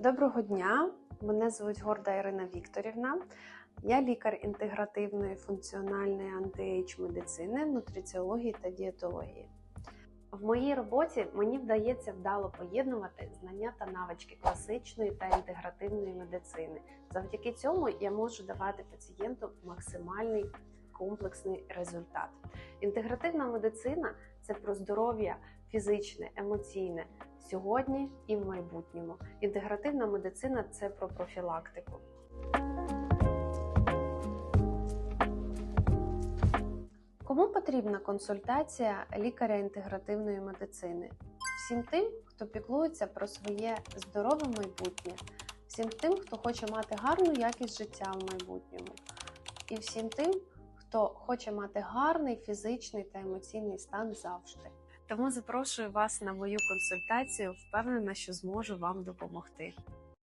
Доброго дня! Мене звуть Горда Ірина Вікторівна. Я лікар інтегративної функціональної анти-ейдж медицини, нутриціології та дієтології. В моїй роботі мені вдається вдало поєднувати знання та навички класичної та інтегративної медицини. Завдяки цьому я можу давати пацієнту максимальний комплексний результат. Інтегративна медицина це про здоров'я фізичне, емоційне сьогодні і в майбутньому. Інтегративна медицина це про профілактику. Кому потрібна консультація лікаря інтегративної медицини? Всім тим, хто піклується про своє здорове майбутнє, всім тим, хто хоче мати гарну якість життя в майбутньому, і всім тим, хто хоче мати гарний фізичний та емоційний стан завжди. Тому запрошую вас на мою консультацію. Впевнена, що зможу вам допомогти.